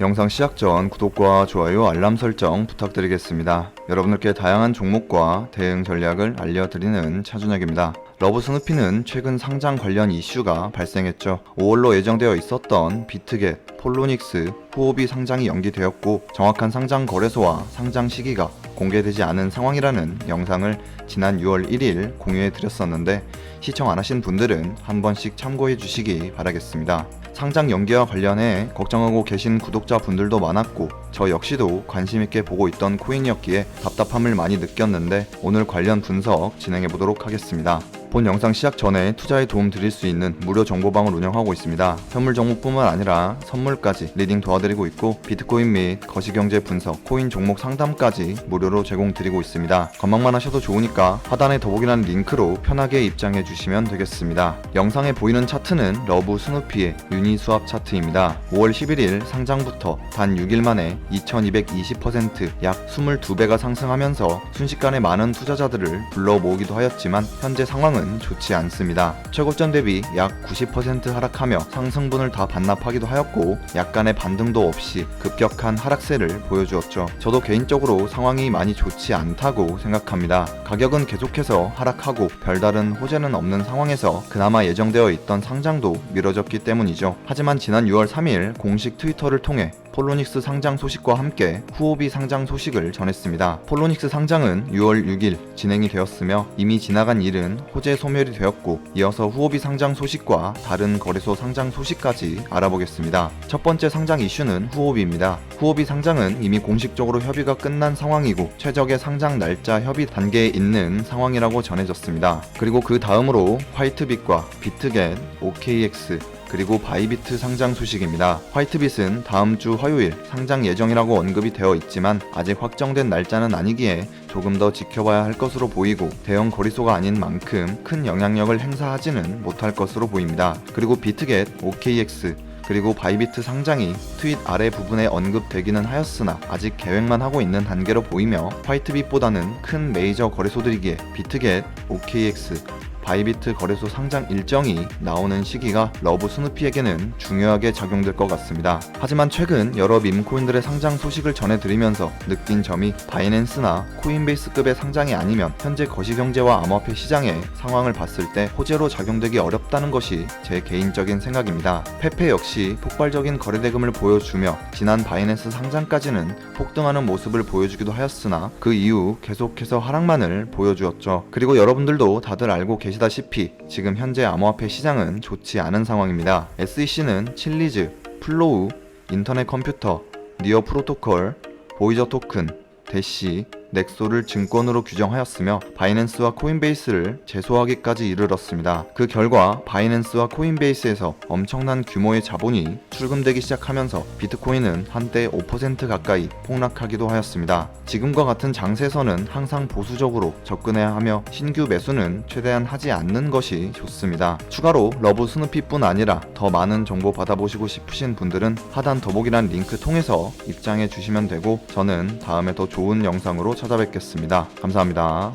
영상 시작 전 구독과 좋아요, 알람 설정 부탁드리겠습니다. 여러분들께 다양한 종목과 대응 전략을 알려드리는 차준혁입니다. 러브 스누피는 최근 상장 관련 이슈가 발생했죠. 5월로 예정되어 있었던 비트겟, 폴로닉스, 후오비 상장이 연기되었고 정확한 상장 거래소와 상장 시기가 공개되지 않은 상황이라는 영상을 지난 6월 1일 공유해 드렸었는데 시청 안 하신 분들은 한 번씩 참고해 주시기 바라겠습니다. 상장 연기와 관련해 걱정하고 계신 구독자분들도 많았고 저 역시도 관심 있게 보고 있던 코인이었기에 답답함을 많이 느꼈는데 오늘 관련 분석 진행해 보도록 하겠습니다. 본 영상 시작 전에 투자에 도움 드릴 수 있는 무료 정보방을 운영하고 있습니다. 현물 종목뿐만 아니라 선물까지 리딩 도와드리고 있고 비트코인 및 거시경제 분석, 코인 종목 상담까지 무료로 제공드리고 있습니다. 건망만 하셔도 좋으니까 하단에 더보기란 링크로 편하게 입장해 주시면 되겠습니다. 영상에 보이는 차트는 러브 스누피의 유니 수합 차트입니다. 5월 11일 상장부터 단 6일 만에 2220%약 22배가 상승하면서 순식간에 많은 투자자들을 불러 모으기도 하였지만 현재 상황은 좋지 않습니다. 최고점 대비 약 90% 하락하며 상승분을 다 반납하기도 하였고 약간의 반등도 없이 급격한 하락세를 보여주었죠. 저도 개인적으로 상황이 많이 좋지 않다고 생각합니다. 가격은 계속해서 하락하고 별다른 호재는 없는 상황에서 그나마 예정되어 있던 상장도 미뤄졌기 때문이죠. 하지만 지난 6월 3일 공식 트위터를 통해 폴로닉스 상장 소식과 함께 후오비 상장 소식을 전했습니다. 폴로닉스 상장은 6월 6일 진행이 되었으며 이미 지나간 일은 호재 소멸이 되었고 이어서 후오비 상장 소식과 다른 거래소 상장 소식까지 알아보겠습니다. 첫 번째 상장 이슈는 후오비입니다. 후오비 상장은 이미 공식적으로 협의가 끝난 상황이고 최적의 상장 날짜 협의 단계에 있는 상황이라고 전해졌습니다. 그리고 그 다음으로 화이트빛과 비트겟, OKX, 그리고 바이비트 상장 소식입니다. 화이트빗은 다음 주 화요일 상장 예정이라고 언급이 되어 있지만 아직 확정된 날짜는 아니기에 조금 더 지켜봐야 할 것으로 보이고 대형 거래소가 아닌 만큼 큰 영향력을 행사하지는 못할 것으로 보입니다. 그리고 비트겟, OKX, 그리고 바이비트 상장이 트윗 아래 부분에 언급되기는 하였으나 아직 계획만 하고 있는 단계로 보이며 화이트빗보다는 큰 메이저 거래소들이기에 비트겟, OKX, 바이비트 거래소 상장 일정이 나오는 시기가 러브 스누피에게는 중요하게 작용될 것 같습니다. 하지만 최근 여러 밈코인들의 상장 소식을 전해드리면서 느낀 점이 바이낸스나 코인베이스급의 상장이 아니면 현재 거시경제와 암호화폐 시장의 상황을 봤을 때 호재로 작용되기 어렵다는 것이 제 개인적인 생각입니다. 페페 역시 폭발적인 거래대금을 보여주며 지난 바이낸스 상장까지는 폭등하는 모습을 보여주기도 하였으나 그 이후 계속해서 하락만을 보여주었죠. 그리고 여러분들도 다들 알고 계시 아시다시피 지금 현재 암호화폐 시장은 좋지 않은 상황입니다. SEC는 칠리즈, 플로우, 인터넷 컴퓨터, 니어 프로토콜, 보이저 토큰, 대시, 넥소를 증권으로 규정하였으며 바이낸스와 코인베이스를 제소하기까지 이르렀습니다. 그 결과 바이낸스와 코인베이스에서 엄청난 규모의 자본이 출금되기 시작하면서 비트코인은 한때 5% 가까이 폭락하기도 하였습니다. 지금과 같은 장세에서는 항상 보수적으로 접근해야 하며 신규 매수는 최대한 하지 않는 것이 좋습니다. 추가로 러브 스누피뿐 아니라 더 많은 정보 받아보시고 싶으신 분들은 하단 더보기란 링크 통해서 입장해 주시면 되고 저는 다음에 더 좋은 영상으로 찾아뵙겠습니다. 감사합니다.